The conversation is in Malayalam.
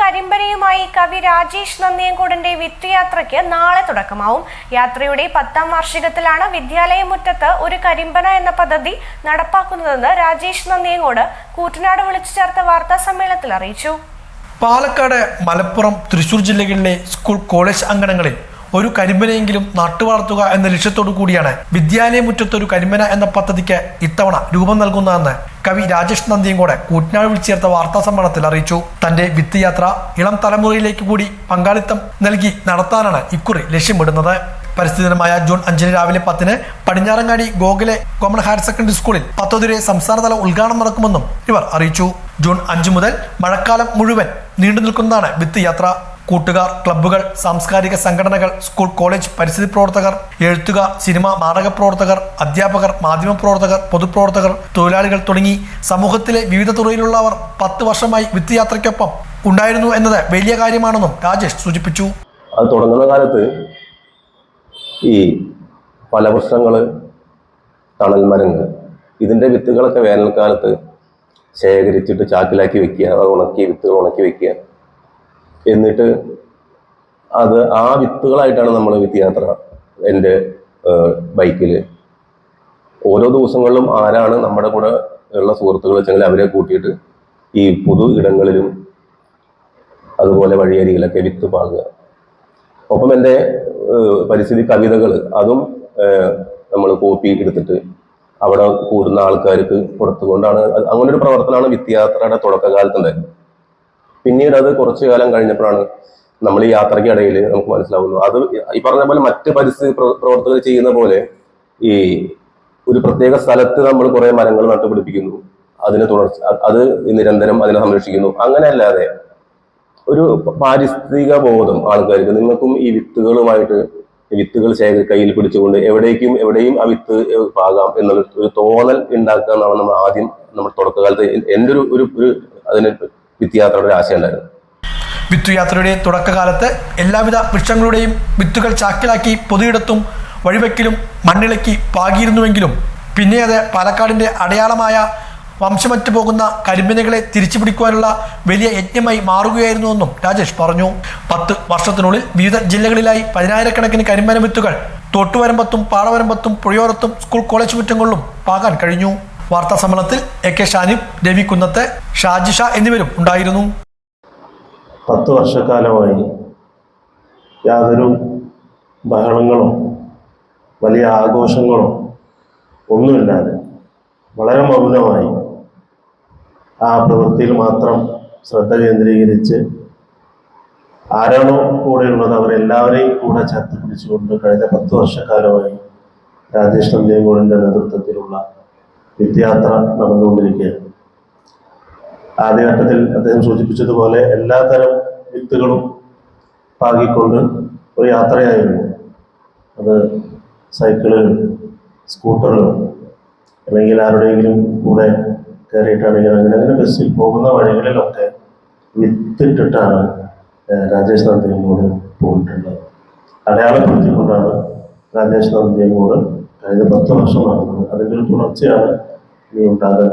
കരിമ്പനയുമായി കവി രാജേഷ് നന്ദിയൻകൂടിന്റെ വിത്തുയാത്രയ്ക്ക് നാളെ തുടക്കമാവും. യാത്രയുടെ പത്താം വാർഷികത്തിലാണ് വിദ്യാലയമുറ്റത്ത് ഒരു കരിമ്പന എന്ന പദ്ധതി നടപ്പാക്കുന്നതെന്ന് രാജേഷ് നന്ദിയങ്കോട് കൂറ്റനാട് വിളിച്ചു ചേർത്ത വാർത്താ സമ്മേളനത്തിൽ അറിയിച്ചു. പാലക്കാട് മലപ്പുറം തൃശൂർ ജില്ലകളിലെ സ്കൂൾ കോളേജ് അങ്കണങ്ങളിൽ ഒരു കരിമ്പനയെങ്കിലും നട്ടുവളർത്തുക എന്ന ലക്ഷ്യത്തോടു കൂടിയാണ് വിദ്യാലയമുറ്റത്ത് ഒരു കരിമ്പന എന്ന പദ്ധതിക്ക് ഇത്തവണ രൂപം നൽകുന്നതെന്ന് കവി രാജേഷ് നന്ദിയങ്കോട് കൂറ്റനാട് വിളിച്ചു ചേർത്ത വാർത്താ സമ്മേളനത്തിൽ അറിയിച്ചു. തന്റെ വിത്ത് യാത്ര ഇളം തലമുറയിലേക്ക് കൂടി പങ്കാളിത്തം നൽകി നടത്താനാണ് ഇക്കുറി ലക്ഷ്യമിടുന്നത്. പരിസ്ഥിതി ദിനമായ ജൂൺ അഞ്ചിന് രാവിലെ പത്തിന് പടിഞ്ഞാറങ്ങാടി ഗോകുലെ കോമൺ ഹയർ സെക്കൻഡറി സ്കൂളിൽ പത്തോതിരെ സംസ്ഥാനതല ഉദ്ഘാടനം നടക്കുമെന്നും ഇവർ അറിയിച്ചു. ജൂൺ അഞ്ച് മുതൽ മഴക്കാലം മുഴുവൻ നീണ്ടു നിൽക്കുന്നതാണ് വിത്ത് യാത്ര കൂട്ടുകാർ ക്ലബ്ബുകൾ സാംസ്കാരിക സംഘടനകൾ സ്കൂൾ കോളേജ് പരിസ്ഥിതി പ്രവർത്തകർ എഴുത്തുകാർ സിനിമ നാടക പ്രവർത്തകർ അധ്യാപകർ മാധ്യമ പ്രവർത്തകർ പൊതുപ്രവർത്തകർ തൊഴിലാളികൾ തുടങ്ങി സമൂഹത്തിലെ വിവിധ തുറയിലുള്ളവർ പത്ത് വർഷമായി വിത്ത് യാത്രയ്ക്കൊപ്പം ഉണ്ടായിരുന്നു എന്നത് വലിയ കാര്യമാണെന്നും രാജേഷ് സൂചിപ്പിച്ചു. അത് തുടങ്ങുന്ന കാലത്ത് ഈ ഫലവൃക്ഷങ്ങൾ തണൽ മരങ്ങൾ ഇതിന്റെ വിത്തുകളൊക്കെ വേനൽക്കാലത്ത് ശേഖരിച്ചിട്ട് ചാക്കിലാക്കി വെക്കുക അത് ഉണക്കി വിത്തുകൾ ഉണക്കി വെക്കുക. എന്നിട്ട് അത് ആ വിത്തുകളായിട്ടാണ് നമ്മൾ വിത്ത് എന്റെ ബൈക്കിൽ ഓരോ ദിവസങ്ങളിലും ആരാണ് നമ്മുടെ കൂടെ ഉള്ള സുഹൃത്തുക്കൾ വെച്ചെങ്കിൽ അവരെ കൂട്ടിയിട്ട് ഈ പൊതു ഇടങ്ങളിലും അതുപോലെ വഴിയരികിലൊക്കെ വിത്ത് പാകുക. ഒപ്പം എന്റെ പരിസ്ഥിതി കവിതകൾ അതും നമ്മൾ കോപ്പി എടുത്തിട്ട് അവിടെ കൂടുന്ന ആൾക്കാർക്ക് കൊടുത്തുകൊണ്ടാണ്. അങ്ങനൊരു പ്രവർത്തനമാണ് വിദ്യാത്രയുടെ തുടക്കകാലത്തുണ്ടായിരുന്നത്. പിന്നീട് അത് കുറച്ചു കാലം കഴിഞ്ഞപ്പോഴാണ് നമ്മൾ ഈ യാത്രയ്ക്കിടയിൽ നമുക്ക് മനസ്സിലാവുന്നു അത് ഈ പറഞ്ഞ പോലെ മറ്റ് പരിസ്ഥിതി പ്ര- പ്രവർത്തകർ ചെയ്യുന്ന പോലെ ഈ ഒരു പ്രത്യേക സ്ഥലത്ത് നമ്മൾ കുറെ മരങ്ങൾ നട്ടുപിടിപ്പിക്കുന്നു. അതിന് തുടർച്ച അത് നിരന്തരം അതിനെ സംരക്ഷിക്കുന്നു. അങ്ങനെയല്ലാതെ ഒരു പാരിസ്ഥിതിക ബോധം ആൾക്കാർക്ക് നിങ്ങൾക്കും ഈ വിത്തുകളുമായിട്ട് വിത്തുകൾ ശേഖരി കയ്യിൽ പിടിച്ചുകൊണ്ട് എവിടേക്കും എവിടെയും ആ വിത്ത് പാകാം എന്നുള്ള ഒരു തോന്നൽ ഉണ്ടാക്കുക എന്നാണ് നമ്മൾ ആദ്യം നമ്മുടെ തുടക്കകാലത്ത് എന്റെ ഒരു ഒരു അതിന് വിദ്യാർത്ഥിയുടെ ഒരു വിത്തു യാത്രയുടെ തുടക്കകാലത്ത് എല്ലാവിധ വൃക്ഷങ്ങളുടെയും വിത്തുകൾ ചാക്കിലാക്കി പൊതുയിടത്തും വഴിവെക്കിലും മണ്ണിളക്കി പാകിയിരുന്നുവെങ്കിലും പിന്നെ അത് പാലക്കാടിന്റെ അടയാളമായ വംശമറ്റു പോകുന്ന കരിമ്പിനകളെ തിരിച്ചു പിടിക്കുവാനുള്ള വലിയ യജ്ഞമായി മാറുകയായിരുന്നുവെന്നും രാജേഷ് പറഞ്ഞു. പത്ത് വർഷത്തിനുള്ളിൽ വിവിധ ജില്ലകളിലായി പതിനായിരക്കണക്കിന് കരിമ്പന വിത്തുകൾ തൊട്ടുവരമ്പത്തും പാടവരമ്പത്തും പുഴയോരത്തും സ്കൂൾ കോളേജ് മുറ്റങ്ങളിലും പാകാൻ കഴിഞ്ഞു. വാർത്താ സമ്മേളനത്തിൽ എ കെ ഷാനിബ് രവി കുന്നത്തെ ഷാജി ഷാ എന്നിവരും ഉണ്ടായിരുന്നു. പത്ത് വർഷക്കാലമായി യാതൊരു ബഹളങ്ങളോ വലിയ ആഘോഷങ്ങളോ ഒന്നുമില്ലാതെ വളരെ മൗനമായി ആ പ്രവൃത്തിയിൽ മാത്രം ശ്രദ്ധ കേന്ദ്രീകരിച്ച് ആരാണോ കൂടെയുള്ളത് അവരെല്ലാവരെയും കൂടെ ചേർത്ത് പിടിച്ചുകൊണ്ട് കഴിഞ്ഞ പത്ത് വർഷക്കാലമായി രാജേഷ് നന്ദിയങ്കോടിന്റെ നേതൃത്വത്തിലുള്ള വിദ്യാത്ര നടന്നുകൊണ്ടിരിക്കുകയാണ്. ആദ്യഘട്ടത്തിൽ അദ്ദേഹം സൂചിപ്പിച്ചതുപോലെ എല്ലാതരം വിത്തുകളും പാകിക്കൊണ്ട് ഒരു യാത്രയായിരുന്നു. അത് സൈക്കിളുകൾ സ്കൂട്ടറുകൾ അല്ലെങ്കിൽ ആരുടെയെങ്കിലും കൂടെ കയറിയിട്ടാണെങ്കിൽ അങ്ങനെ അങ്ങനെ ബസ്സിൽ പോകുന്ന വഴികളിലൊക്കെ വിത്തിട്ടിട്ടാണ് രാജേഷ് നന്ദിയും കൂടെ പോയിട്ടുള്ളത്. അടയാളപ്പെടുത്തിക്കൊണ്ടാണ് രാജേഷ് നന്ദിയങ്ങോട് കഴിഞ്ഞ പത്ത് വർഷമാണ് അതിന്റെ തുടർച്ചയാണ് ഇനി ഉണ്ടാകാൻ